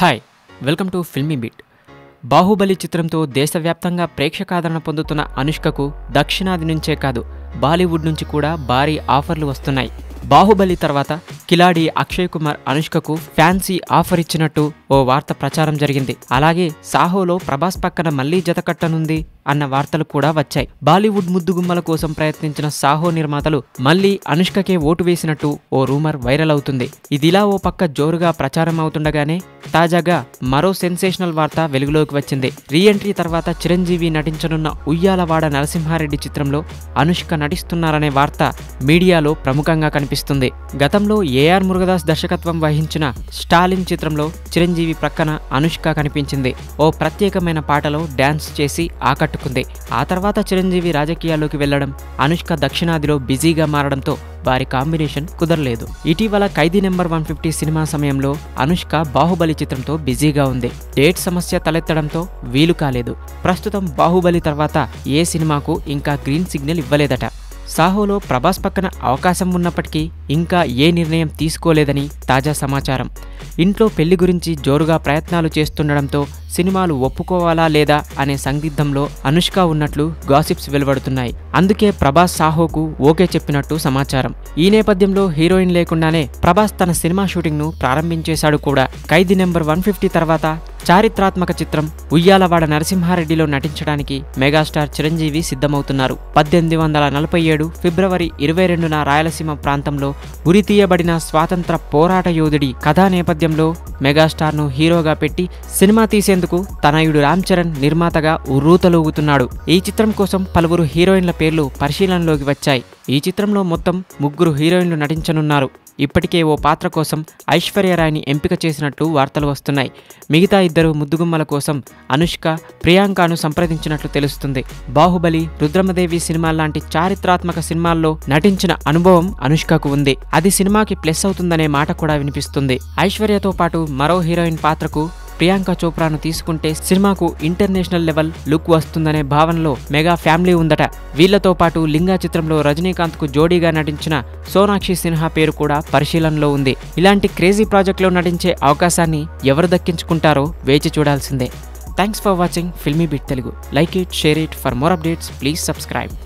Hi welcome to Filmibeat Baahubali చిత్రంతో దేశవ్యాప్తంగా ప్రేక్షకాదరణ పొందుతున్న అనుష్కకు దక్షిణాది నుంచే కాదు బాలీవుడ్ నుంచి కూడా భారీ ఆఫర్లు వస్తున్నాయి. బాహుబలి తర్వాత కిలాడి అక్షయ్ కుమార్ అనుష్కకు ఫ్యాన్సీ ఆఫర్ ఇచ్చినట్టు ఓ వార్త ప్రచారం జరిగింది. అలాగే సాహోలో ప్రభాస్ పక్కన మళ్ళీ జతకట్టనుంది అన్న వార్తలు కూడా వచ్చాయి. బాలీవుడ్ ముద్దుగుమ్మల కోసం ప్రయత్నించిన సాహో నిర్మాతలు మళ్ళీ అనుష్కకే ఓటు వేసినట్టు ఓ రూమర్ వైరల్ అవుతుంది. ఇదిలా ఓ పక్క జోరుగా ప్రచారం అవుతుండగానే తాజాగా మరో సెన్సేషనల్ వార్త వెలుగులోకి వచ్చింది. రీఎంట్రీ తర్వాత చిరంజీవి నటించనున్న ఉయ్యాలవాడ నరసింహారెడ్డి చిత్రంలో అనుష్క నటిస్తున్నారనే వార్త మీడియాలో ప్రముఖంగా కనిపిస్తుంది. గతంలో ఏఆర్ మురుగదాస్ దర్శకత్వం వహించిన స్టాలిన్ చిత్రంలో చిరంజీవి ప్రక్కన అనుష్క కనిపించింది. ఓ ప్రత్యేకమైన పాటలో డ్యాన్స్ చేసి ఆకట్టుకుంది. ఆ తర్వాత చిరంజీవి రాజకీయాల్లోకి వెళ్ళడం అనుష్క దక్షిణాదిలో బిజీగా మారడంతో వారి కాంబినేషన్ కుదరలేదు. ఇటీవల Khaidi number one fifty cinema సమయంలో అనుష్క బాహుబలి చిత్రంతో బిజీగా ఉంది. డేట్ సమస్య తలెత్తడంతో వీలు కాలేదు. ప్రస్తుతం బాహుబలి తర్వాత ఏ సినిమాకు ఇంకా గ్రీన్ సిగ్నల్ ఇవ్వలేదట. సాహోలో ప్రభాస్ పక్కన అవకాశం ఉన్నప్పటికీ ఇంకా ఏ నిర్ణయం తీసుకోలేదని తాజా సమాచారం. ఇంట్లో పెళ్ళి గురించి జోరుగా ప్రయత్నాలు చేస్తుండడంతో సినిమాలు ఒప్పుకోవాలా లేదా అనే సందిగ్ధంలో అనుష్క ఉన్నట్లు గాసిప్స్ వెలువడుతున్నాయి. అందుకే ప్రభాస్ సాహోకు ఓకే చెప్పినట్టు సమాచారం. ఈ నేపథ్యంలో హీరోయిన్ లేకుండానే ప్రభాస్ తన సినిమా షూటింగ్ను ప్రారంభించేశాడు కూడా. ఖైదీ నెంబర్ వన్ ఫిఫ్టీ తర్వాత చారిత్రాత్మక చిత్రం ఉయ్యాలవాడ నరసింహారెడ్డిలో నటించడానికి మెగాస్టార్ చిరంజీవి సిద్ధమవుతున్నారు. పద్దెనిమిది వందల నలభై ఏడు ఫిబ్రవరి ఇరవై రెండున రాయలసీమ ప్రాంతంలో ఉరి తీయబడిన స్వాతంత్ర పోరాట యోధుడి కథా నేపథ్యంలో మెగాస్టార్ను హీరోగా పెట్టి సినిమా తీసేందుకు తనయుడు రామ్ చరణ్ నిర్మాతగా ఉర్రూతలూగుతున్నాడు. ఈ చిత్రం కోసం పలువురు హీరోయిన్ల పేర్లు పరిశీలనలోకి వచ్చాయి. ఈ చిత్రంలో మొత్తం ముగ్గురు హీరోయిన్లు నటించనున్నారు. ఇప్పటికే ఓ పాత్ర కోసం ఐశ్వర్యరాయ్ని ఎంపిక చేసినట్టు వార్తలు వస్తున్నాయి. మిగతా ఇద్దరు ముద్దుగుమ్మల కోసం అనుష్క ప్రియాంకను సంప్రదించినట్లు తెలుస్తుంది. బాహుబలి రుద్రమదేవి సినిమా లాంటి చారిత్రాత్మక సినిమాల్లో నటించిన అనుభవం అనుష్కకు ఉంది. అది సినిమాకి ప్లస్ అవుతుందనే మాట కూడా వినిపిస్తుంది. ఐశ్వర్యతో పాటు మరో హీరోయిన్ పాత్రకు ప్రియాంక చోప్రాను తీసుకుంటే సినిమాకు ఇంటర్నేషనల్ లెవెల్ లుక్ వస్తుందనే భావనలో మెగా ఫ్యామిలీ ఉందట. వీళ్ళతో పాటు లింగా చిత్రంలో రజనీకాంత్కు జోడీగా నటించిన సోనాక్షి సిన్హా పేరు కూడా పరిశీలనలో ఉంది. ఇలాంటి క్రేజీ ప్రాజెక్టులో నటించే అవకాశాన్ని ఎవరు దక్కించుకుంటారో వేచి చూడాల్సిందే. Thanks for watching filmy bit Telugu. Like it share it. For more updates please subscribe.